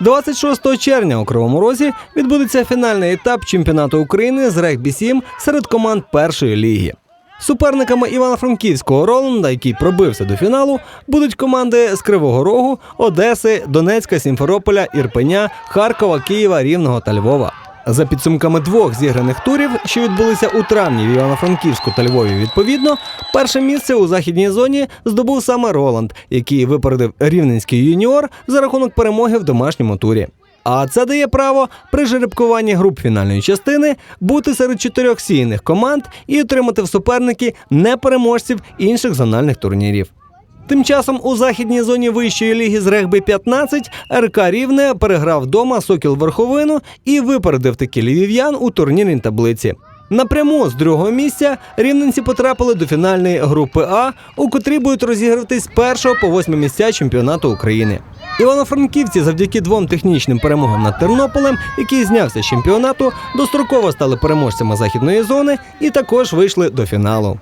26 червня у Кривому Розі відбудеться фінальний етап чемпіонату України з регбі 7 серед команд першої ліги. Суперниками Івано-Франківського Роланда, який пробився до фіналу, будуть команди з Кривого Рогу, Одеси, Донецька, Сімферополя, Ірпеня, Харкова, Києва, Рівного та Львова. За підсумками двох зіграних турів, що відбулися у травні в Івано-Франківську та Львові, відповідно, перше місце у західній зоні здобув саме Роланд, який випередив рівненський юніор за рахунок перемоги в домашньому турі. А це дає право при жеребкуванні груп фінальної частини бути серед чотирьох сійних команд і отримати в суперники непереможців інших зональних турнірів. Тим часом у західній зоні вищої ліги з регби 15 РК Рівне переграв вдома Сокіл Верховину і випередив таки львів'ян у турнірній таблиці. Напряму з другого місця рівненці потрапили до фінальної групи А, у котрій будуть розігратись першого по восьме місця чемпіонату України. Івано-Франківці завдяки двом технічним перемогам над Тернополем, який знявся з чемпіонату, достроково стали переможцями західної зони і також вийшли до фіналу.